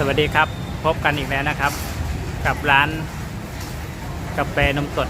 สวัสดีครับพบกันอีกแล้วนะครับ กับร้านกาแฟนมสด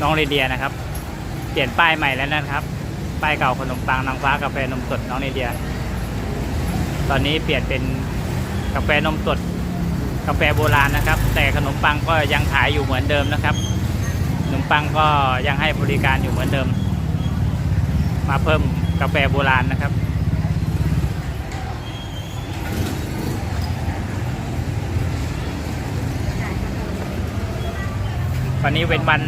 น้องเรเดียนะครับ เปลี่ยนป้ายใหม่แล้วนะครับ ป้ายเก่าขนมปังนางฟ้ากาแฟนมสดน้องเรเดีย ตอนนี้เปลี่ยนเป็นกาแฟนมสดกาแฟโบราณนะครับ แต่ขนมปังก็ยังขายอยู่เหมือนเดิมนะครับขนมปังก็ยังให้บริการอยู่เหมือนเดิม มาเพิ่มกาแฟโบราณนะครับ วันนี้เป็นวัน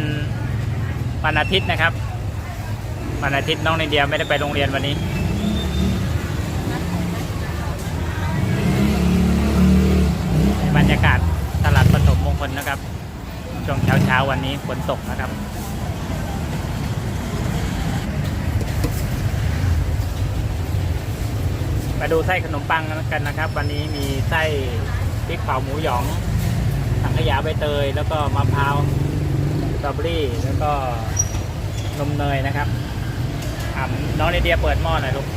วันอาทิตย์นะครับ วันอาทิตย์น้องในเดียไม่ได้ไปโรงเรียนวันนี้ บรรยากาศตลาดปฐมมงคลนะครับ ช่วงเช้าเช้าวันนี้ฝนตกนะครับมาดูไส้ขนมปังกันนะครับ วันนี้มีไส้พริกเผาหมูหยองสังขยาใบเตยแล้วก็มะพร้าว ตรอเบอรี่แล้วก็นมเนยนะครับอ่าน้องในเดียเปิดหม้อหน่อยลูก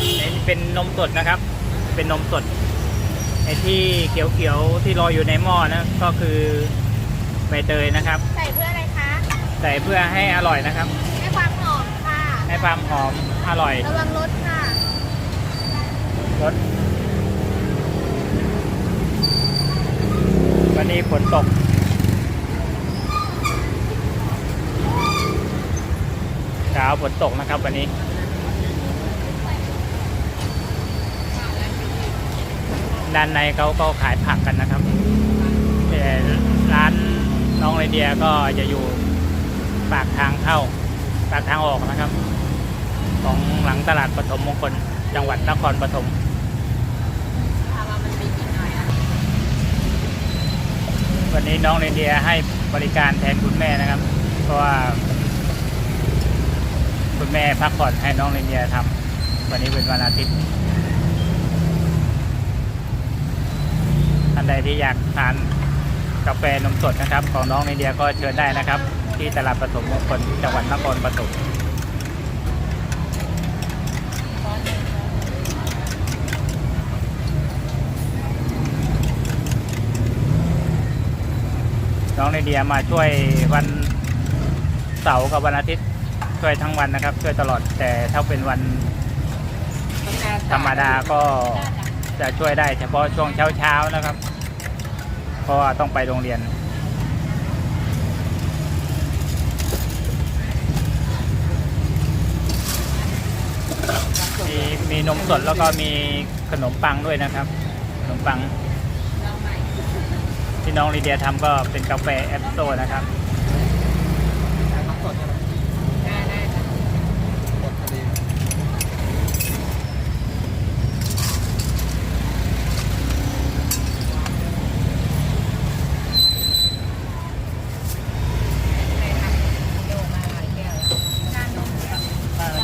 นี่เป็นนมสดนะครับ เป็นนมสดไอ้ที่เขียวๆที่ลอยอยู่ในหม้อนะก็คือใบเตยนะครับ ใส่เพื่ออะไรคะ ใส่เพื่อให้อร่อยนะครับ ให้ความหอมค่ะ ให้ความหอมอร่อย ระวังรสค่ะรถวันนี้ฝนตก ช้าฝนตกนะครับวันนี้ ด้านในเขาก็ขายผักกันนะครับแต่ร้านน้องไอเดียก็จะอยู่ปากทางเข้า ปากทางออกนะครับ ของหลังตลาดปฐมมงคลจังหวัดนครปฐมวันนี้น้องเรนเดียให้บริการแทนคุณแม่นะครับ เพราะว่า คุณแม่พักผ่อนให้น้องเรนเดียทำวันนี้เป็นวันอาทิตย์ท่านใดที่อยากทานกาแฟนมสดนะครับ ของน้องเรนเดียก็เชิญได้นะครับ ที่ตลาดปฐมมงคลจังหวัดนครปฐมน้องในเดียมาช่วยวันเสาร์กับวันอาทิตย์ ช่วยทั้งวันนะครับ ช่วยตลอดแต่ถ้าเป็นวันธรรมดาก็จะช่วยได้เฉพาะช่วงเช้าๆนะครับ เพราะว่าต้องไปโรงเรียน มีมีนมสดแล้วก็มีขนมปังด้วยนะครับ ขนมปัง ที่น้องลีเดียทำก็เป็นกาแฟแอปโซนะครับ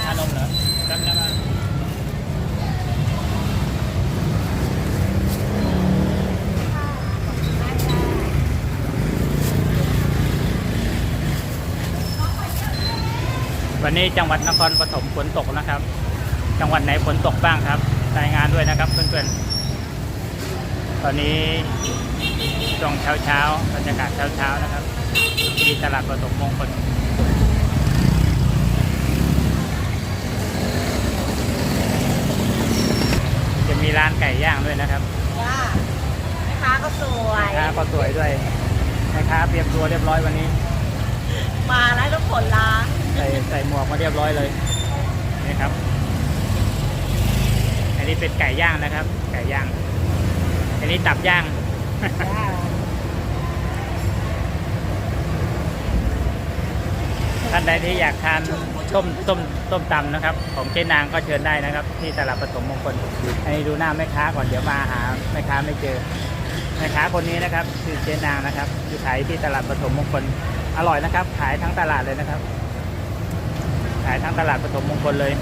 ชานมเหรอจำได้ไหม วันนี้จังหวัดนครปฐมฝนตกนะครับ จังหวัดไหนฝนตกบ้างครับ รายงานด้วยนะครับเพื่อนๆ ตอนนี้ช่วงเช้าๆบรรยากาศเช้าๆนะครับที่ตลาดปฐมมงคลจะมีร้านไก่ย่างด้วยนะครับว้าแม่ค้าก็สวยแม่ค้าก็สวยด้วยแม่ค้าเตรียมตัวเรียบร้อยวันนี้ มาแล้วทุกคนล้าง ใส่ใส่หมวกมาเรียบร้อยเลยนี่ครับ อันนี้เป็นไก่ย่างนะครับ ไก่ย่าง อันนี้ตับย่างท่านใดที่อยากทานต้มต้มต้มตำนะครับ ของเจ๊นางก็เชิญได้นะครับ ที่ตลาดปฐมมงคลให้ดูหน้าแม่ค้าก่อนเดี๋ยวมาหาแม่ค้าไม่เจอแม่ค้าคนนี้นะครับคือเจ๊นางนะครับอยู่ขายที่ตลาดปฐมมงคลอร่อยนะครับ ขายทั้งตลาดเลยนะครับ ขายทั้งตลาดปฐมมงคลเลย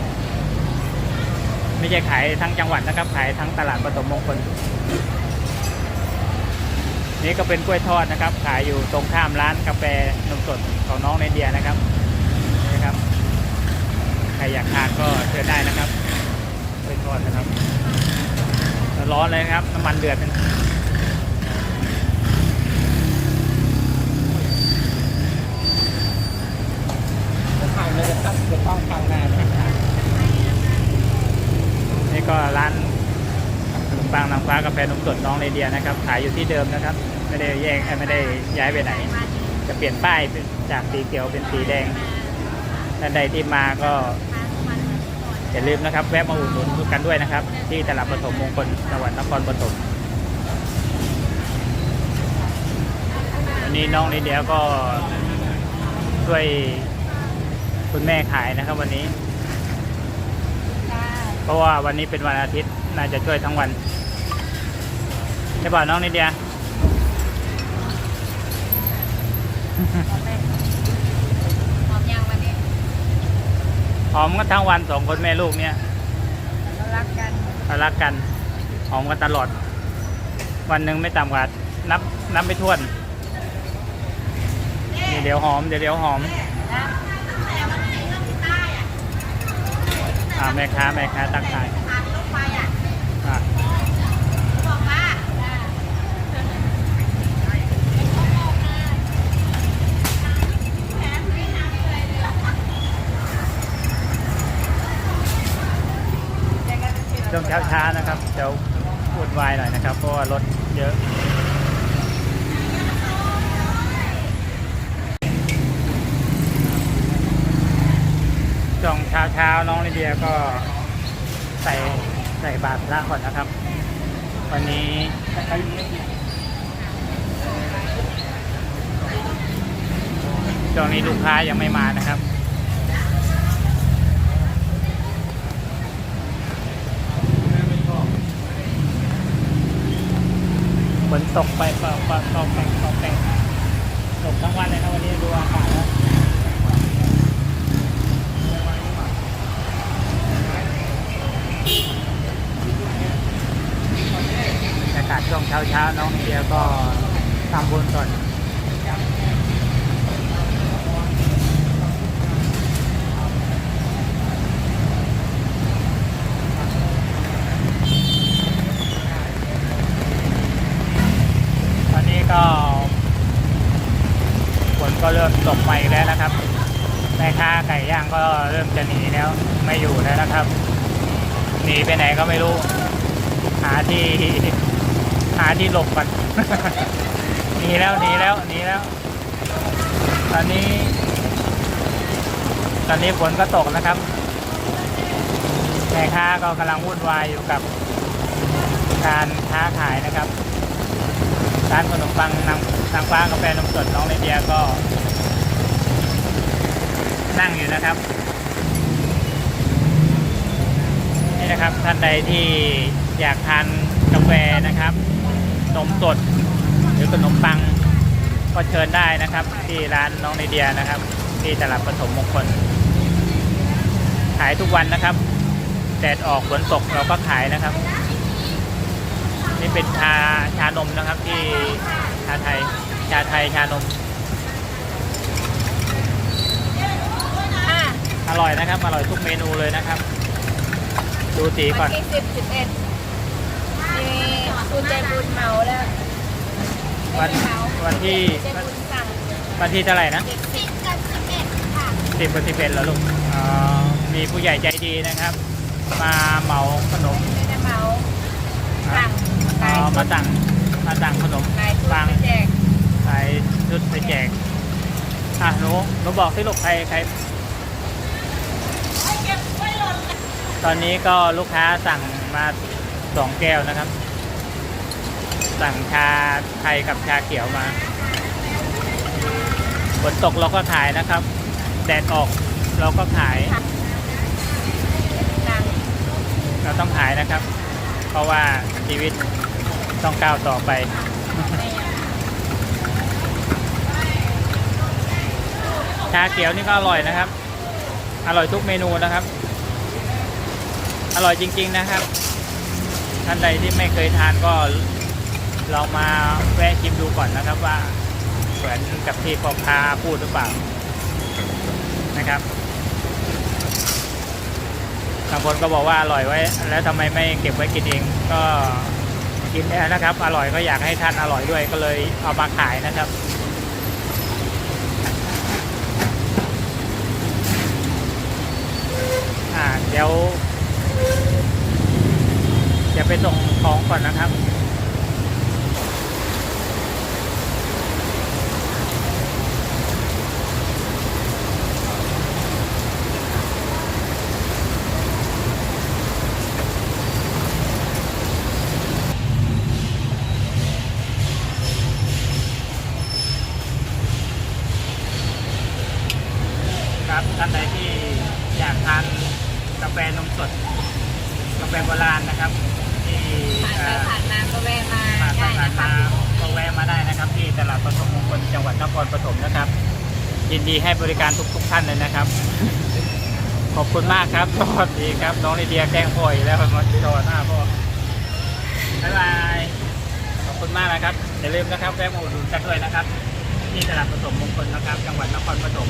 ไม่ใช่ขายทั้งจังหวัดนะครับ ขายทั้งตลาดปฐมมงคล นี่ก็เป็นกล้วยทอดนะครับ ขายอยู่ตรงข้ามร้านกาแฟนมสดของน้องในเดียนะครับนะครับ ใครอยากทานก็เชิญได้นะครับกล้วยทอดนะครับ ร้อนเลยนะครับ น้ำมันเดือดเป็น จะถ่าย เลยจะตั้งจะต้องฟังนานนี่ก็ร้านขนมปังนางฟ้ากาแฟนมสดน้องเรเดียนะครับ ขายอยู่ที่เดิมนะครับ ไม่ได้แยกไม่ได้ย้ายไปไหน จะเปลี่ยนป้ายจากสีเขียวเป็นสีแดงท่านใดที่มาก็อย่าลืมนะครับ แวะมาอุดหนุนกันด้วยนะครับ ที่ตลาดปฐมมงคลจังหวัดนครปฐมวันนี้น้องเรเดียก็ช่วย คุณแม่ขายนะครับวันนี้ เพราะว่าวันนี้เป็นวันอาทิตย์ น่าจะช่วยทั้งวันใช่ป่ะน้องนิดเดียหอมยังวันนี้หอมกันทั้งวันสองคนแม่ลูกเนี่ยเรารักกันเขารักกันหอมกันตลอด วันหนึ่งไม่ต่ำกว่านับนับไม่ถ้วนนี่เดี๋ยวหอม เดี๋ยวเดี๋ยวหอม นะตั้งแต่วันไหนเริ่มที่ใต้อะ อ่าแม่ค้าแม่ค้าตักทายถามรถไฟอะอะบอกว่าช่วงเช้าๆนะครับจะวุ่นวายหน่อยนะครับ เพราะว่ารถเยอะ ช่วง เช้าเช้าน้องลิเดียก็ใส่ใส่บาตรพระก่อนนะครับ วันนี้ช่วงนี้ลูกค้ายังไม่มานะครับฝนตกไปก็ก็ตกแป่งตกแป่งตกทั้งวันเลยนะวันนี้ดูอากาศแล้วากาศช่วงเช้าเช้าๆน้องเดียก็ทำบุญก่อนตอนนี้ก็ฝนก็เริ่มตกมาอีกแล้วนะครับแม่ค้าไก่ย่างก็เริ่มจะหนีแล้วไม่อยู่แล้วนะครับ หนีไปไหนก็ไม่รู้ หาที่ หาที่หลบก่อนหนีแล้วหนีแล้วหนีแล้ว ตอนนี้ ตอนนี้ฝนก็ตกนะครับแม่ค้าก็กำลังวุ่นวายอยู่กับการค้าขายนะครับร้านขนมปังนางนางฟ้ากาแฟนมสดน้องเลเดียก็ นั่งอยู่นะครับ นี่นะครับท่านใดที่อยากทานกาแฟนะครับ นมสด หรือขนมปังก็เชิญได้นะครับ ที่ร้านน้องในเดียนะครับ ที่ตลาดปฐมมงคล ขายทุกวันนะครับแดดออกฝนตกเราก็ขายนะครับ นี่เป็นชาชานมนะครับ ที่ชาไทยชาไทยชานมอะอร่อยนะครับ อร่อยทุกเมนูเลยนะครับ ดูสีก่วัอนนที่สิบสิบเอ็ดมี คุณใจบุญเมาแล้ววันวันที่ใจบุญสั่งวันที่เท่าไหร่นะสิบกับสิบเอ็ดค่ะสิบกับสิบเอ็ดแล้วลูกอ๋อมีผู้ใหญ่ใจดีนะครับ มาเหมาขนมไม่ได้เหมาสั่งอ๋อมาสั่งมาสั่งขนมบางแจกขายชุดไปแจกอะหนูหนูบอกสิลูกใครใครตอนนี้ก็ลูกค้าสั่งมาสองแก้วนะครับ สั่งชาไทยกับชาเขียวมาฝนตกเราก็ขายนะครับ แดดออกเราก็ขาย เราต้องขายนะครับ เพราะว่าชีวิตต้องก้าวต่อไป ชาเขียวนี่ก็อร่อยนะครับ อร่อยทุกเมนูนะครับ อร่อยจริง ๆนะครับท่านใดที่ไม่เคยทานก็ ลองมาแวะชิมดูก่อนนะครับว่าเหมือนกับที่พ่อค้าพูดหรือเปล่านะครับบางคนก็บอกว่าอร่อยไว้ แล้วทำไมไม่เก็บไว้กินเองก็กินแล้วนะครับ อร่อยก็อยากให้ท่านอร่อยด้วยก็เลยเอามาขายนะครับอ่าเดี๋ยวจะไปส่งของก่อนนะครับท่านใดที่อยากทานกา แฟนมสด กาแฟโบราณนะครับ ที่ผ่านไปเอ่อผ่านมาก็แวะมาผ่านไปได้ผ่านนะคะมาก็แวะมาได้นะครับ ที่ตลาดปฐมมงคลจังหวัดนครปฐมนะครับ ยินดีให้บริการทุกๆท่านเลยนะครับ ขอบคุณมากครับสวัสดีครับ น้องลิเดียแกล้งพ่ออีกแล้วมาจอหน้าพ่อบ๊ายบายขอบคุณมากนะครับอย่าลืมนะครับแวะมาอุดหนุนกันด้วยนะครับ ที่ตลาดปฐมมงคลนะครับ จังหวัดนครปฐม